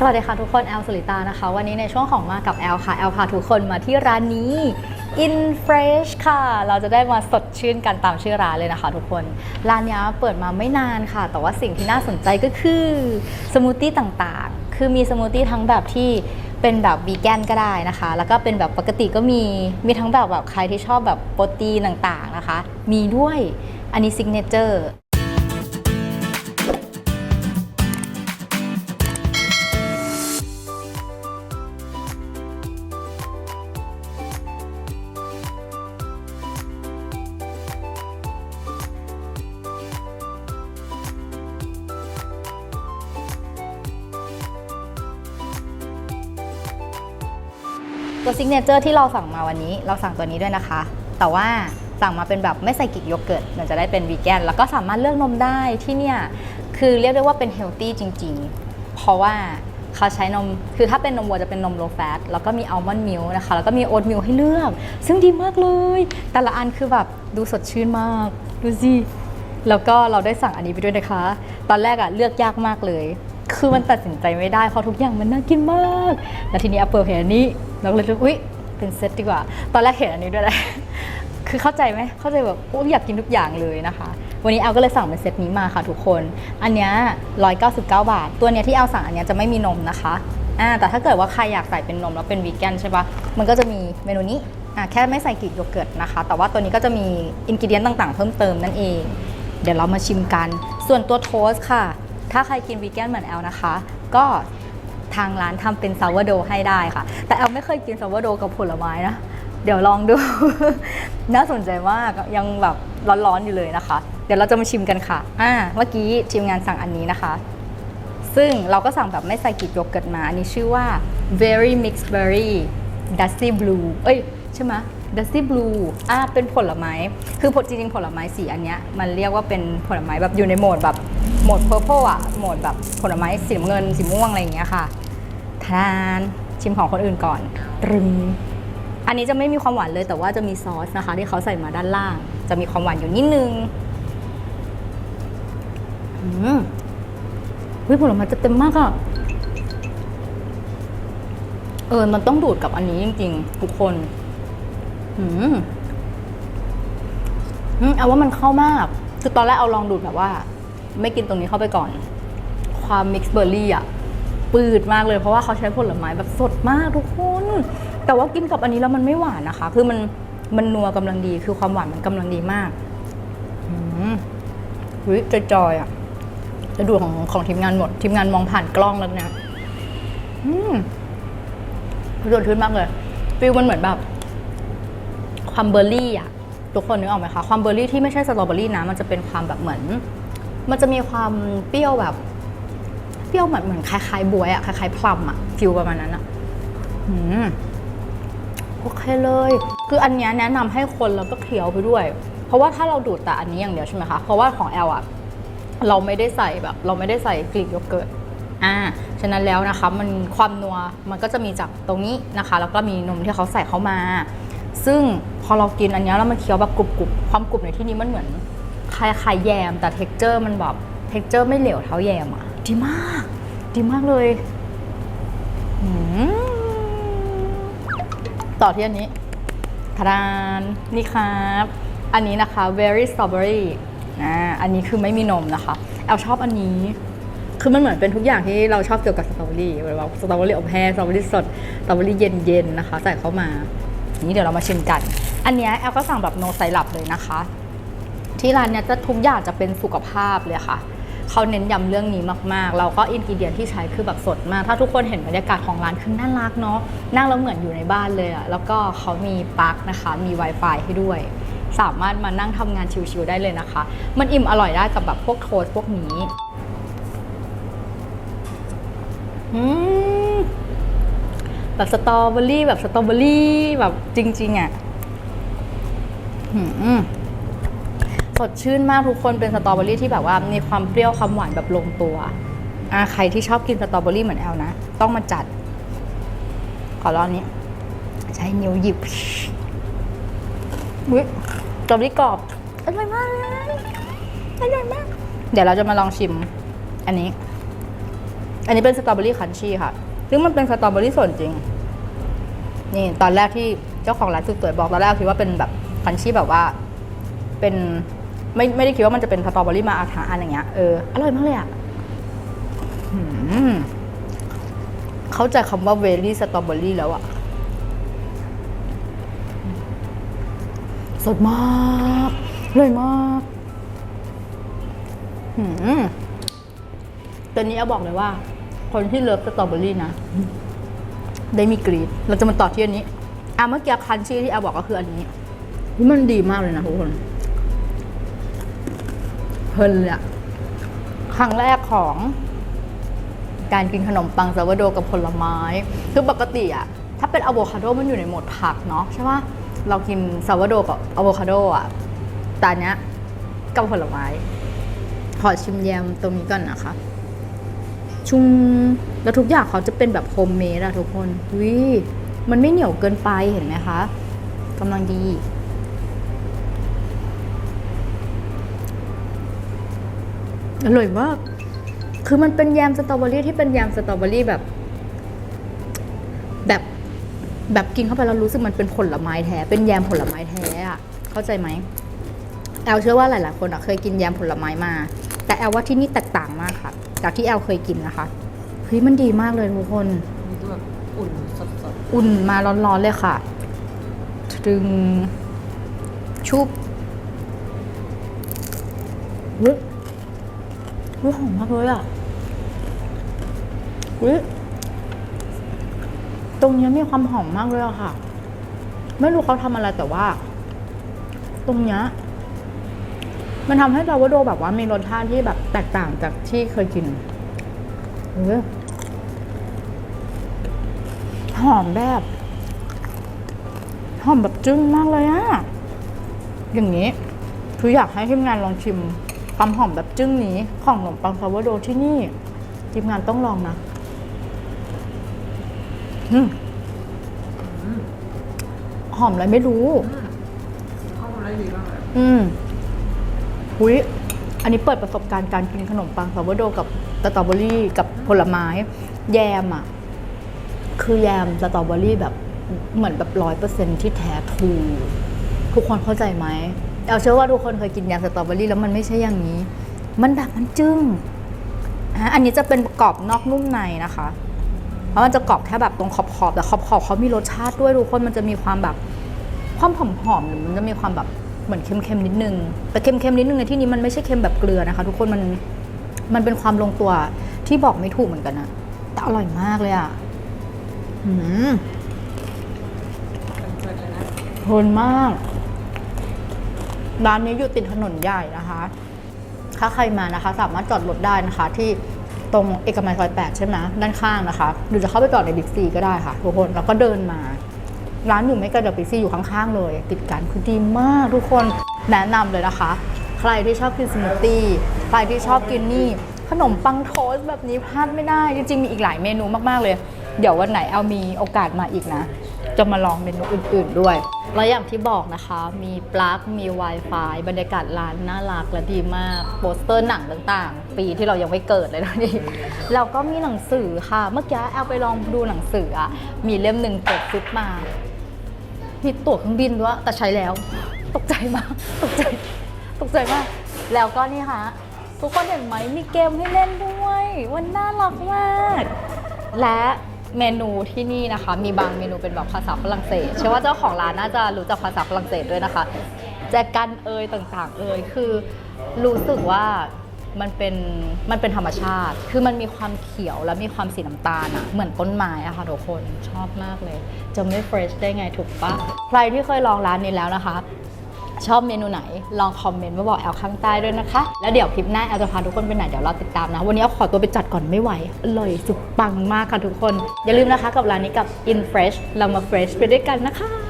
สวัสดีค่ะทุกคนแอลสุริตานะคะ วันนี้ในช่วงของมากับแอลค่ะแอลพาทุกคนมาที่ร้านนี้ In Fresh ค่ะ เราจะได้มาสดชื่นกันตามชื่อร้านเลยนะคะทุกคนร้านนี้เปิดมาไม่นานค่ะ แต่ว่าสิ่งที่น่าสนใจก็คือสมูทตี้ต่างๆ คือมีสมูทตี้ทั้งแบบที่เป็นแบบวีแกนก็ได้นะคะ แล้วก็เป็นแบบปกติก็มี มีทั้งแบบแบบใครที่ชอบแบบโปรตีนต่างๆนะคะ มีด้วยอันนี้ซิกเนเจอร์ ตัวซิกเนเจอร์ที่เราสั่งมาวันนี้ เราสั่งตัวนี้ด้วยนะคะ แต่ว่าสั่งมาเป็นแบบไม่ใส่กรีกโยเกิร์ตมันจะได้เป็นวีแกน แล้วก็สามารถเลือกนมได้ที่เนี่ยคือเรียกได้ว่าเป็นเฮลตี้จริง ๆ เพราะว่าเขาใช้นม คือถ้าเป็นนมวัวจะเป็นนมโลแฟต แล้วก็มีอัลมอนด์มิลนะคะ แล้วก็มีโอ๊ตมิลให้เลือก ซึ่งดีมากเลย แต่ละอันคือแบบดูสดชื่นมาก ดูสิ แล้วก็เราได้สั่งอันนี้ไปด้วยนะคะ ตอนแรกอะเลือกยากมากเลย คือมันตัดสินใจไม่ได้เพราะทุกอย่างมันน่ากินมาก แล้วทีนี้ Apple เห็นอันนี้ เราก็เลยรู้อุ๊ยเป็นเซตดีกว่า ตอนแรกเห็นอันนี้ด้วยแหละคือเข้าใจไหมเข้าใจแบบอุ๊ยอยากกินทุกอย่างเลยนะคะ วันนี้เอาก็เลยสั่งเป็นเซตนี้มาค่ะทุกคน อันเนี้ย199 บาท ตัวเนี้ยที่เอาสั่งอันเนี้ยจะไม่มีนมนะคะอ่าแต่ถ้าเกิดว่าใครอยากใส่เป็นนมแล้วเป็นวีแกนใช่ปะมันก็จะมีเมนูนี้อ่าแค่ไม่ใส่กรีกโยเกิร์ตนะคะ แต่ว่าตัวนี้ก็จะมีอินกิเดียนต่างๆ เพิ่มเติมนั่นเอง เดี๋ยวเรามาชิมกัน ส่วนตัวโทสต์ค่ะ ถ้าใครกินวีแกนเหมือนแอลนะคะ ก็ ทางร้านทำเป็นซาวโดให้ได้ค่ะ แต่แอลไม่เคยกินซาวโดกับผลไม้นะ เดี๋ยวลองดู น่าสนใจมากยังแบบร้อนๆอยู่เลยนะคะ เดี๋ยวเราจะมาชิมกันค่ะอ่าเมื่อกี้ทีมงานสั่งอันนี้นะคะ ซึ่งเราก็สั่งแบบไม่ใส่กรีกโยเกิร์ตมา อันนี้ชื่อว่า very mixed berry dusty blue เอ้ยใช่ไหม dusty blue อ่าเป็นผลไม้ คือผลจริงๆ ผลไม้สีอันเนี้ย มันเรียกว่าเป็นผลไม้แบบอยู่ในโหมดแบบโหมด purple อะโหมดแบบผลไม้สีเงินสีม่วงอะไรอย่างเงี้ยค่ะ ทานชิมของคนอื่นก่อนตรึงอันนี้จะไม่มีความหวานเลยแต่ว่าจะมีซอสนะคะ ที่เขาใส่มาด้านล่าง จะมีความหวานอยู่นิดนึงอืมวิผลไม้จะเต็มมากอะเออ มันต้องดูดกับอันนี้จริงๆ ทุกคน อืมอืมเอาว่ามันเข้ามาก คือตอนแรกเอาลองดูดแบบว่า ไม่กินตรงนี้เข้าไปก่อน ความมิกซ์เบอร์รี่อะ ปืดมากเลยเพราะว่าเขาใช้ผลไม้แบบสดมากทุกคน แต่ว่ากินกับอันนี้แล้วมันไม่หวานนะคะ คือมันมันนัวกำลังดี คือความหวานมันกำลังดีมากอืมวิจอยๆอะจะดูของของทีมงานหมด ทีมงานมองผ่านกล้องแล้วเนี่ยอืมสดชื่นมากเลยฟิลมันเหมือนแบบ ความเบอร์รี่อะทุกคนนึกออกไหมคะ ความเบอร์รี่ที่ไม่ใช่สตรอเบอรี่นะ มันจะเป็นความแบบเหมือน มันจะมีความเปรี้ยวแบบ เปรี้ยวเหมือนเหมือนคล้ายๆบวยอะคล้ายๆพลัมอะฟิลประมาณนั้นอะอืมโอเคเลย คืออันนี้แนะนำให้คนแล้วก็เคี้ยวไปด้วย เพราะว่าถ้าเราดูดแต่อันนี้อย่างเดียวใช่ไหมคะ เพราะว่าของแอลอะเราไม่ได้ใส่แบบ เราไม่ได้ใส่กรีกโยเกิร์ตอ่าฉะนั้นแล้วนะคะมันความนัวมันก็จะมีจากตรงนี้นะคะ แล้วก็มีนมที่เขาใส่เข้ามา ซึ่งพอเรากินอันนี้แล้วมันเคี้ยวแบบกรุบๆความกรุบในที่นี้มันเหมือนคล้ายๆแยม แต่เท็กเจอร์มันแบบเท็กเจอร์ไม่เหลวเท่าแยมอะ ดีมาก ดีมากเลยอืมต่อที่อันนี้ทารานนี่ครับ อันนี้นะคะ very strawberry อ่าอันนี้คือไม่มีนมนะคะแอลชอบอันนี้ คือมันเหมือนเป็นทุกอย่างที่เราชอบเกี่ยวกับสตรอเบอรี่แบบสตรอเบอรี่อบแห้งสตรอเบอรี่สดสตรอเบอรี่เย็นๆนะคะ ใส่เข้ามา นี้เดี๋ยวเรามาชิมกัน อันนี้แอลก็สั่งแบบโนไซรัปเลยนะคะ ที่ร้านเนี้ยจะทุกอย่างจะเป็นสุขภาพเลยค่ะ เขาเน้นย้ำเรื่องนี้มากๆแล้วก็อินกิเดียนที่ใช้คือแบบสดมาก ถ้าทุกคนเห็นบรรยากาศของร้านคือน่ารักเนาะนั่งแล้วเหมือนอยู่ในบ้านเลยอะแล้วก็เขามีปลั๊กนะคะ มี Wi-Fi ให้ด้วย สามารถมานั่งทำงานชิวๆได้เลยนะคะ มันอิ่มอร่อยได้กับแบบพวกโทสพวกนี้อืมแบบสตรอเบอรี่แบบสตรอเบอรี่แบบจริง ๆอะหืม สดชื่นมากทุกคนเป็นสตรอเบอรี่ที่แบบว่ามีความเปรี้ยวความหวานแบบลงตัวอะใครที่ชอบกินสตรอเบอรี่เหมือนแอลนะ ต้องมาจัด ขอลองอันนี้ ใช้นิ้วหยิบอุ๊ยสตรอเบอรี่กรอบอร่อยมากอร่อยมาก เดี๋ยวเราจะมาลองชิม อันนี้ อันนี้เป็นสตรอเบอรี่คันชี่ค่ะ ซึ่งมันเป็นสตรอเบอรี่สดจริง นี่ตอนแรกที่เจ้าของร้านสุดสวยบอกตอนแรกคิดว่าเป็นแบบคันชี่แบบว่า เป็น ไม่ไม่ได้คิดว่ามันจะเป็นสตรอเบอรี่มาอาถาอันอย่างเงี้ยเอออร่อยมากเลยอะเข้าใจคำว่าเวลี่สตรอเบอรี่แล้วอะสดมากอร่อยมากหืมตอนนี้เอาบอกเลยว่า คนที่เลิฟสตรอเบอรี่นะได้มีกรีด เราจะมาต่อที่อันนี้อะเมื่อกี้คันชี่ที่เอาบอกก็คืออันนี้ มันดีมากเลยนะทุกคน ลินเลยอะครั้งแรกของการกินขนมปังซาวโดกับผลไม้ คือปกติอะถ้าเป็นอะโวคาโดมันอยู่ในหมวดผักเนาะใช่ปะเรากินซาวโดกับอะโวคาโดอะแต่อันเนี้ยกับผลไม้ ขอชิมแยมตรงนี้ก่อนนะคะ ชุงแล้วทุกอย่างเขาจะเป็นแบบโฮมเมดอะทุกคนวิมันไม่เหนียวเกินไปเห็นไหมคะกำลังดี อร่อยมาก คือมันเป็นแยมสตรอเบอรี่ที่เป็นแยมสตรอเบอรี่แบบ แบบแบบกินเข้าไปแล้วรู้สึกมันเป็นผลไม้แท้ เป็นแยมผลไม้แท้อะเข้าใจไหมแอลเชื่อว่าหลาย ๆ คนอะเคยกินแยมผลไม้มา แต่แอลว่าที่นี่แตกต่างมากค่ะ จากที่แอลเคยกินนะคะเฮ้ยมันดีมากเลยทุกคนมีตัวแบบอุ่นสดอุ่นมาร้อนๆเลยค่ะดึงชุบ เฮ้ยหอมมากเลยอะเฮ้ยตรงเนี้ยมีความหอมมากเลยอะค่ะ ไม่รู้เขาทำอะไรแต่ว่า ตรงเนี้ยมันทำให้ซาวโดแบบว่ามีรสชาติที่แบบแตกต่างจากที่เคยกินเออหอมแบบ หอมแบบจึ้งมากเลยอะอย่างนี้คืออยากให้ทีมงานลองชิม ความหอมแบบจึ้งนี้ของขนมปังซาวโดที่นี่ทีมงานต้องลองนะอืมหอมอะไรไม่รู้ๆเข้ามาได้ดีมากเลยอืมหุยอันนี้เปิดประสบการณ์การกินขนมปังซาวโดกับสตรอเบอรี่กับผลไม้ แยมอะ คือแยมสตรอเบอรี่แบบเหมือนแบบร้อยเปอร์เซ็นที่แท้ทรูทุกคนเข้าใจไหม เอาเชื่อว่าทุกคนเคยกินยมสตรอเบอรี่แล้วมันไม่ใช่อย่างนี้ มันแบบมันจึ้งอันนี้จะเป็นกรอบนอกนุ่มในนะคะ เพราะมันจะกรอบแค่แบบตรงขอบขอบแต่ขอบขอบเขามีรสชาติด้วยทุกคนมันจะมีความแบบความหอมหอมๆหรือมันจะมีความแบบเหมือนเค็มๆนิดนึง แต่เค็มๆนิดนึงในที่นี้มันไม่ใช่เค็มแบบเกลือนะคะ ทุกคนมันมันเป็นความลงตัวที่บอกไม่ถูกเหมือนกันนะแต่อร่อยมากเลยอะอืมเพลินๆเลยนะเพลินมาก ร้านนี้อยู่ติดถนนใหญ่นะคะ ถ้าใครมานะคะ สามารถจอดรถได้นะคะ ที่ตรงเอกมัยซอยแปดใช่ไหมด้านข้างนะคะ หรือจะเข้าไปจอดในบิ๊กซีก็ได้ค่ะทุกคนแล้วก็เดินมา ร้านอยู่ไม่ไกลจากบิ๊กซีอยู่ข้างๆเลย ติดกันคือดีมากทุกคนแนะนำเลยนะคะ ใครที่ชอบกินสมูทตี้ใครที่ชอบกินนี่ขนมปังโทสแบบนี้พลาดไม่ได้ จริงๆ มีอีกหลายเมนูมากๆเลย เดี๋ยววันไหนเอามีโอกาสมาอีกนะ จะมาลองเมนูอื่น ๆด้วย แล้วอย่างที่บอกนะคะ มีปลั๊กมี Wi-Fi บรรยากาศร้านน่ารักและดีมาก โปสเตอร์หนังต่างๆ ปีที่เรายังไม่เกิดเลยนะนี่แล้วก็มีหนังสือค่ะ เมื่อกี้แอลไปลองดูหนังสืออะมีเล่มหนึ่งเปิดซิปมา มีตั๋วเครื่องบินด้วยแต่ใช้แล้ว ตกใจมากตกใจตกใจมาก แล้วก็นี่ค่ะ ทุกคนเห็นไหมมีเกมให้เล่นด้วยวันน่ารักมากและ เมนูที่นี่นะคะ มีบางเมนูเป็นแบบภาษาฝรั่งเศสเชื่อว่าเจ้าของร้านน่าจะรู้จักภาษาฝรั่งเศสด้วยนะคะแจกันเอยต่างๆ เอยคือรู้สึกว่ามันเป็นมันเป็นธรรมชาติ คือมันมีความเขียวและมีความสีน้ำตาลอะเหมือนต้นไม้อะค่ะทุกคนชอบมากเลย จะไม่เฟรชได้ไงถูกปะใครที่เคยลองร้านนี้แล้วนะคะ ชอบเมนูไหน ลองคอมเมนต์มาบอกแอลข้างใต้ด้วยนะคะ แล้วเดี๋ยวคลิปหน้าแอลจะพาทุกคนไปไหนเดี๋ยวเราติดตามนะ วันนี้แอลขอตัวไปจัดก่อนไม่ไหว อร่อยสุดปังมากค่ะทุกคน อย่าลืมนะคะกับร้านนี้กับ In Fresh เรามา fresh ไปด้วยกันนะคะ